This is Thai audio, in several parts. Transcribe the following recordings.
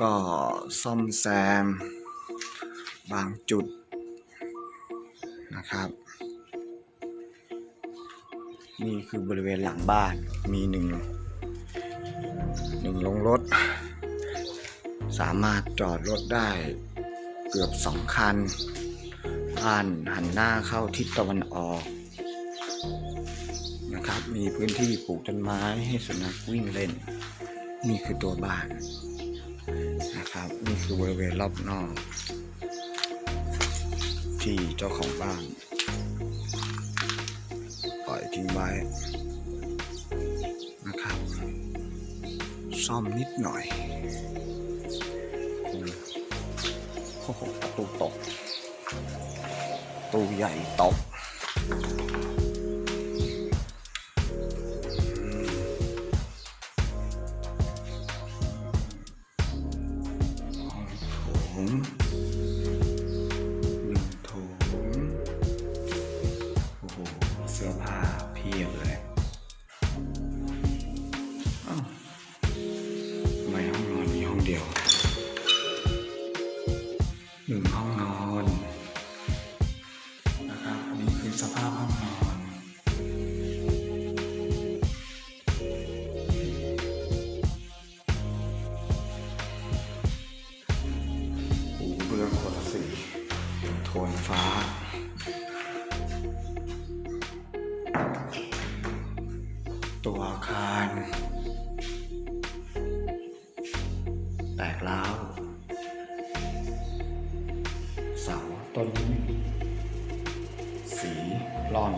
ก็ซ่อมแซม บางจุดนะครับ นี่คือบริเวณหลังบ้านมีหนึ่งหนึ่งลงรถ สามารถจอดรถได้เกือบสองคันบ้านหันหน้าเข้าทิศตะวันออกนะครับมีพื้นที่ปลูกต้นไม้ให้สุนัขวิ่งเล่น นี่คือตัวบ้าน นะครับ นี่คือบริเวณรอบนอก ที่เจ้าของบ้าน ปล่อยทิ้งไว้นะครับ ซ่อมนิดหน่อยโอ้โหประตูตกประตูใหญ่ตก คือสภาพห้องนอนหูเรืองคนละสีโทนฟ้าตัวอาคาร แตกร้าวเสาต้นนี้ สีร่อน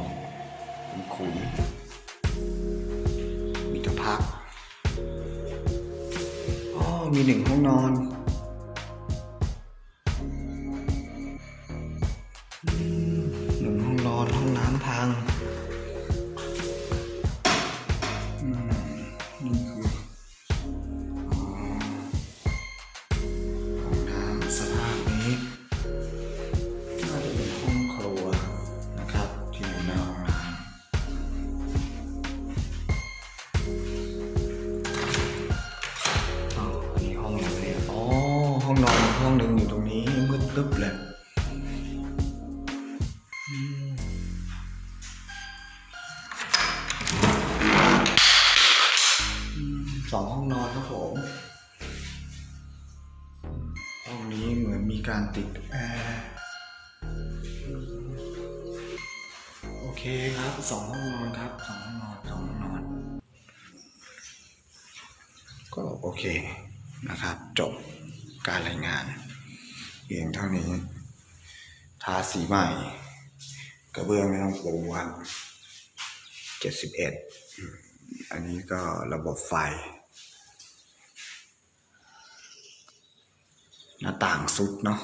เป็นขุนมีตัวพักอ๋อมีหนึ่งห้องนอนหนึ่งห้องนอนห้องน้ำพัง การติดแอร์โอเคครับสองห้องนอนครับสองห้องนอนสองห้องนอน ก็โอเคนะครับ จบการรายงานเพียงเท่านี้ ทาสีใหม่ กระเบื้องไม่ต้องปูครับเจ็ดสิบเอ็ดอันนี้ก็ระบบไฟ หน้าต่างสุดเนาะ